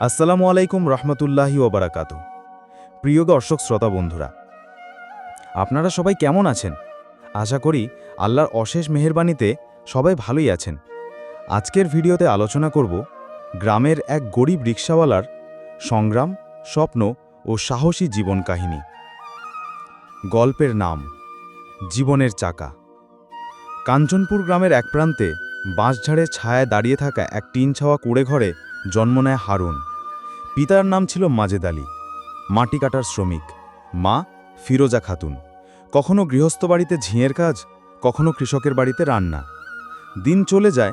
আসসালামু আলাইকুম রহমতুল্লাহি ওবরাকাত। প্রিয় দর্শক শ্রোতা বন্ধুরা, আপনারা সবাই কেমন আছেন? আশা করি আল্লাহর অশেষ মেহেরবানিতে সবাই ভালোই আছেন। আজকের ভিডিওতে আলোচনা করব গ্রামের এক গরিব রিক্সাওয়ালার সংগ্রাম, স্বপ্ন ও সাহসী জীবন কাহিনী। গল্পের নাম, জীবনের চাকা। কাঞ্চনপুর গ্রামের এক প্রান্তে বাঁশঝাড়ের ছায়ায় দাঁড়িয়ে থাকা এক টিন ছাওয়া কুড়ে ঘরে জন্ম নেয় হারুন। পিতার নাম ছিল মাজেদ আলী। মাটি কাটার শ্রমিক। মা ফিরোজা খাতুন। কখনো গৃহস্থ বাড়িতে ঝিঁয়ের কাজ, কখনো কৃষকের বাড়িতে রান্না। দিন চলে যায়,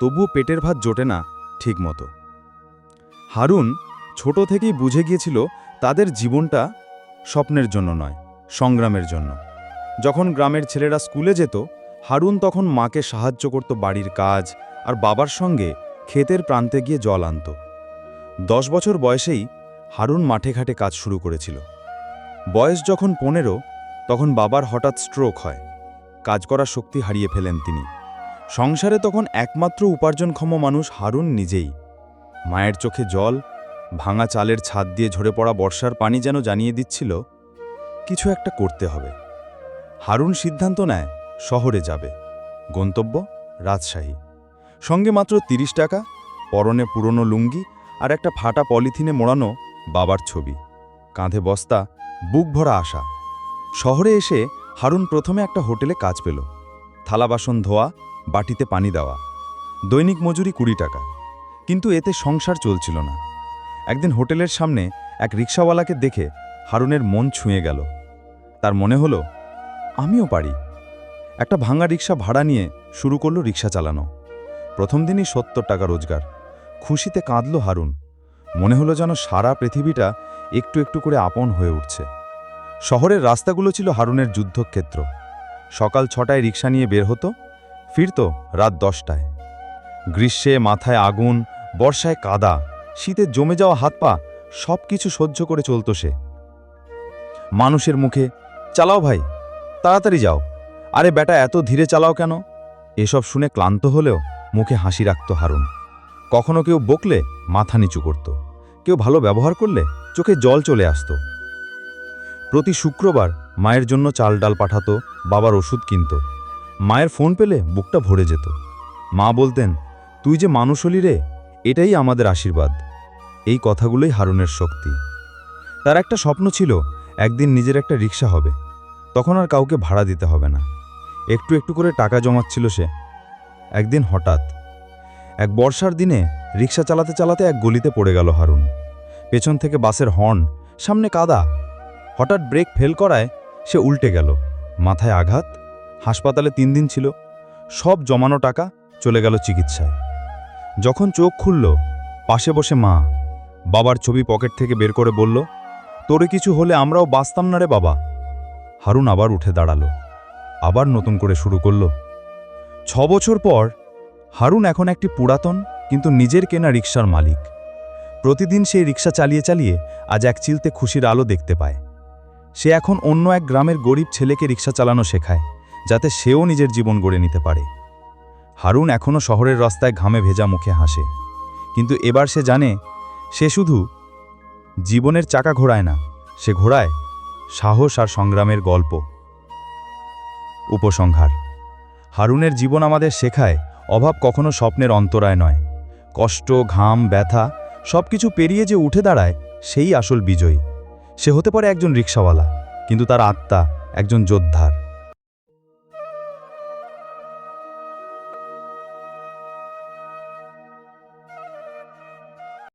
তবুও পেটের ভাত জোটে না ঠিকমতো। হারুন ছোট থেকেই বুঝে গিয়েছিল তাদের জীবনটা স্বপ্নের জন্য নয়, সংগ্রামের জন্য। যখন গ্রামের ছেলেরা স্কুলে যেত, হারুন তখন মাকে সাহায্য করত বাড়ির কাজ আর বাবার সঙ্গে ক্ষেতের প্রান্তে গিয়ে জল আনত। দশ বছর বয়সেই হারুন মাঠে ঘাটে কাজ শুরু করেছিল। বয়স যখন পনেরো, তখন বাবার হঠাৎ স্ট্রোক হয়। কাজ করার শক্তি হারিয়ে ফেলেন তিনি। সংসারে তখন একমাত্র উপার্জনক্ষম মানুষ হারুন নিজেই। মায়ের চোখে জল, ভাঙা চালের ছাদ দিয়ে ঝরে পড়া বর্ষার পানি যেন জানিয়ে দিচ্ছিল, কিছু একটা করতে হবে। হারুন সিদ্ধান্ত নেয়, শহরে যাবে। গন্তব্য রাজশাহী। সঙ্গে মাত্র তিরিশ টাকা, পরনে পুরনো লুঙ্গি আর একটা ফাটা পলিথিনে মোড়ানো বাবার ছবি। কাঁধে বস্তা, বুক ভরা আশা। শহরে এসে হারুন প্রথমে একটা হোটেলে কাজ পেল। থালা বাসন ধোয়া, বাটিতে পানি দেওয়া। দৈনিক মজুরি কুড়ি টাকা। কিন্তু এতে সংসার চলছিল না। একদিন হোটেলের সামনে এক রিক্সাওয়ালাকে দেখে হারুনের মন ছুঁয়ে গেল। তার মনে হলো, আমিও পারি। একটা ভাঙা রিক্সা ভাড়া নিয়ে শুরু করল রিক্সা চালানো। প্রথম দিনই সত্তর টাকা রোজগার। খুশিতে কাঁদল হারুন। মনে হলো যেন সারা পৃথিবীটা একটু একটু করে আপন হয়ে উঠছে। শহরের রাস্তাগুলো ছিল হারুনের যুদ্ধক্ষেত্র। সকাল ছটায় রিক্সা নিয়ে বের হতো, ফিরত রাত দশটায়। গ্রীষ্মে মাথায় আগুন, বর্ষায় কাদা, শীতে জমে যাওয়া হাত পা সব কিছু সহ্য করে চলত সে। মানুষের মুখে, চালাও ভাই, তাড়াতাড়ি যাও। আরে বেটা, এত ধীরে চালাও কেন? এসব শুনে ক্লান্ত হলেও মুখে হাসি রাখত হারুন। কখনো কেউ বকলে মাথা নিচু করত। কেউ ভালো ব্যবহার করলে চোখে জল চলে আসত। প্রতি শুক্রবার মায়ের জন্য চাল ডাল পাঠাতো, বাবার ওষুধ কিনত। মায়ের ফোন পেলে বুকটা ভরে যেত। মা বলতেন, তুই যে মানুষ হলি রে, এটাই আমাদের আশীর্বাদ। এই কথাগুলোই হারুনের শক্তি। তার একটা স্বপ্ন ছিল, একদিন নিজের একটা রিক্সা হবে। তখন আর কাউকে ভাড়া দিতে হবে না। একটু একটু করে টাকা জমাচ্ছিল সে। একদিন হঠাৎ। এক বর্ষার দিনে রিক্সা চালাতে চালাতে এক গলিতে পড়ে গেল হারুন। পেছন থেকে বাসের হর্ন, সামনে কাদা। হঠাৎ ব্রেক ফেল করায় সে উল্টে গেল। মাথায় আঘাত, হাসপাতালে তিন দিন ছিল। সব জমানো টাকা চলে গেল চিকিৎসায়। যখন চোখ খুলল, পাশে বসে মা। বাবার ছবি পকেট থেকে বের করে বলল, তোরে কিছু হলে আমরাও বাঁচতাম না রে বাবা। হারুন আবার উঠে দাঁড়াল। আবার নতুন করে শুরু করল ছ বছর পর, হারুন এখন একটি পুরাতন কিন্তু নিজের কেনা রিক্সার মালিক। প্রতিদিন সেই রিক্সা চালিয়ে চালিয়ে আজ এক চিলতে খুশির আলো দেখতে পায়। সে এখন অন্য এক গ্রামের গরিব ছেলেকে রিক্সা চালানো শেখায়, যাতে সেও নিজের জীবন গড়ে নিতে পারে। হারুন এখনও শহরের রাস্তায় ঘামে ভেজা মুখে হাসে। কিন্তু এবার সে জানে, সে শুধু জীবনের চাকা ঘোরায় না, সে ঘোরায় সাহস আর সংগ্রামের গল্প। উপসংহার। হারুনের জীবন আমাদের শেখায়, অভাব কখনো স্বপ্নের অন্তরায় নয়। কষ্ট, ঘাম, ব্যথা সব কিছু পেরিয়ে যে উঠে দাঁড়ায়, সেই আসল বিজয়ী। সে হতে পারে একজন রিক্সাওয়ালা, কিন্তু তার আত্মা একজন যোদ্ধার।